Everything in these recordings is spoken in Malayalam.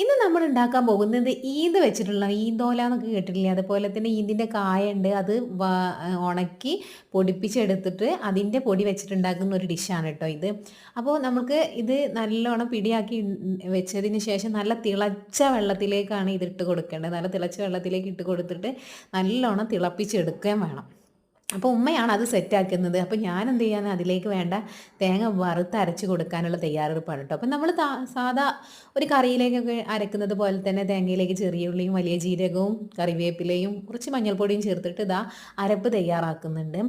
ഇന്ന് നമ്മൾ ഉണ്ടാക്കാൻ പോകുന്നത് ഈന്ത് വെച്ചിട്ടുള്ള ഈന്തോല എന്നൊക്കെ കേട്ടിട്ടില്ലേ? അതുപോലെ തന്നെ ഈന്തിന്റെ കായുണ്ട് അത് ഉണക്കി പൊടിപ്പിച്ചെടുത്തിട്ട് അതിന്റെ പൊടി വെച്ചിട്ടുണ്ടാക്കുന്ന ഒരു ഡിഷാണ് കേട്ടോ ഇത്. അപ്പോൾ നമുക്ക് ഇത് നല്ലോണം പിടിയാക്കി വെച്ചതിന് ശേഷം നല്ല തിളച്ച വെള്ളത്തിലേക്കാണ് ഇതിട്ട് കൊടുക്കേണ്ടത്. നല്ല തിളച്ച വെള്ളത്തിലേക്ക് ഇട്ട് കൊടുത്തിട്ട് നല്ലോണം തിളപ്പിച്ചെടുക്കുകയും വേണം. അപ്പോൾ ഉമ്മയാണ് അത് സെറ്റാക്കുന്നത് അപ്പോൾ ഞാൻ എന്ത് ചെയ്യാൻ അതിലേക്ക് വേണ്ട തേങ്ങ വറുത്ത് അരച്ച് കൊടുക്കാനുള്ള തയ്യാറെടുപ്പാണ് കേട്ടോ. അപ്പോൾ നമ്മൾ സാധാ ഒരു കറിയിലേക്കൊക്കെ അരക്കുന്നത് പോലെ തന്നെ തേങ്ങയിലേക്ക് ചെറിയ ഉള്ളിയും വലിയ ജീരകവും കറിവേപ്പിലയും കുറച്ച് മഞ്ഞൾപ്പൊടിയും ചേർത്തിട്ട് ഇതാ അരപ്പ് തയ്യാറാക്കുന്നുണ്ട്.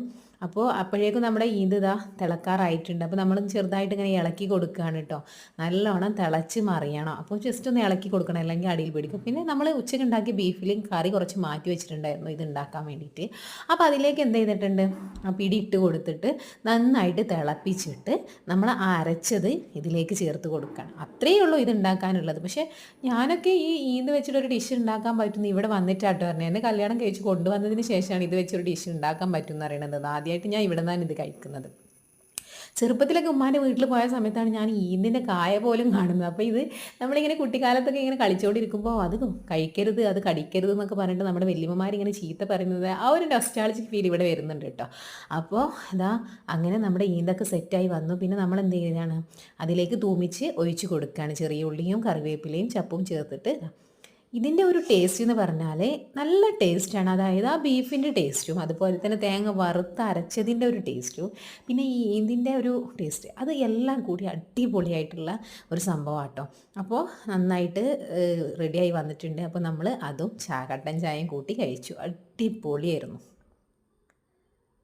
അപ്പോൾ അപ്പോഴേക്കും നമ്മുടെ ഈന്ത് ഇതാ തിളക്കാറായിട്ടുണ്ട്. അപ്പോൾ നമ്മൾ ചെറുതായിട്ട് ഇങ്ങനെ ഇളക്കി കൊടുക്കുകയാണ് കേട്ടോ. നല്ലോണം തിളച്ച് മറിയണം. അപ്പോൾ ജസ്റ്റ് ഒന്ന് ഇളക്കി കൊടുക്കണം. അല്ലെങ്കിൽ അടിയിൽ പിടിക്കും. പിന്നെ നമ്മൾ ഉച്ചയ്ക്ക് ഉണ്ടാക്കിയ ബീഫിലും കറി കുറച്ച് മാറ്റി വെച്ചിട്ടുണ്ടായിരുന്നു ഇത് ഉണ്ടാക്കാൻ വേണ്ടിയിട്ട്. അപ്പോൾ അതിലേക്ക് എന്ത് ചെയ്തിട്ടുണ്ട്? പിടി ഇട്ട് കൊടുത്തിട്ട് നന്നായിട്ട് തിളപ്പിച്ചിട്ട് നമ്മൾ അരച്ചത് ഇതിലേക്ക് ചേർത്ത് കൊടുക്കണം. അത്രയേ ഉള്ളൂ ഇത് ഉണ്ടാക്കാനുള്ളത്. പക്ഷേ ഞാനൊക്കെ ഈ ഈന്ത് വെച്ചിട്ടൊരു ഡിഷ് ഉണ്ടാക്കാൻ പറ്റുന്നു ഇവിടെ വന്നിട്ടാട്ടോ പറഞ്ഞത്. എന്നെ കല്യാണം കഴിച്ച് കൊണ്ടുവന്നതിന് ശേഷമാണ് ഇത് വെച്ചൊരു ഡിഷ് ഉണ്ടാക്കാൻ പറ്റും എന്ന് പറയുന്നത്. ആദ്യം ആദ്യമായിട്ട് ഞാൻ ഇവിടെ നിന്നാണ് ഇത് കഴിക്കുന്നത്. ചെറുപ്പത്തിലൊക്കെ ഉമ്മാന്റെ വീട്ടിൽ പോയ സമയത്താണ് ഞാൻ ഈന്തിന്റെ കായ പോലും കാണുന്നത്. അപ്പോൾ ഇത് നമ്മളിങ്ങനെ കുട്ടിക്കാലത്തൊക്കെ ഇങ്ങനെ കളിച്ചുകൊണ്ടിരിക്കുമ്പോൾ അത് കഴിക്കരുത് അത് കടിക്കരുത് എന്നൊക്കെ പറഞ്ഞിട്ട് നമ്മുടെ വല്യമ്മമാരിങ്ങനെ ചീത്ത പറയുന്നത് ആ ഒരു നൊസ്റ്റാളജിക് ഫീൽ ഇവിടെ വരുന്നുണ്ട് കേട്ടോ. അപ്പോൾ ഇതാ അങ്ങനെ നമ്മുടെ ഈന്തൊക്കെ സെറ്റായി വന്നു. പിന്നെ നമ്മൾ എന്ത് ചെയ്യുകയാണ് അതിലേക്ക് തൂമിച്ച് ഒഴിച്ച് കൊടുക്കുകയാണ്. ചെറിയ ഉള്ളിയും കറിവേപ്പിലയും ചപ്പും ചേർത്തിട്ട് ഇതിന്റെ ഒരു ടേസ്റ്റ് എന്ന് പറഞ്ഞാൽ നല്ല ടേസ്റ്റാണ് അതായത് ആ ബീഫിന്റെ ടേസ്റ്റും അതുപോലെ തന്നെ തേങ്ങ വറുത്ത് അരച്ചതിന്റെ ഒരു ടേസ്റ്റും പിന്നെ ഈ ഇതിന്റെ ഒരു ടേസ്റ്റ് അത് എല്ലാം കൂടി അടിപൊളിയായിട്ടുള്ള ഒരു സംഭവമാട്ടോ അപ്പോൾ നന്നായിട്ട് റെഡിയായി വന്നിട്ടുണ്ട്. അപ്പോൾ നമ്മൾ അതും ചാ കട്ടൻ ചായയും കൂട്ടി കഴിച്ചു. അടിപൊളിയായിരുന്നു.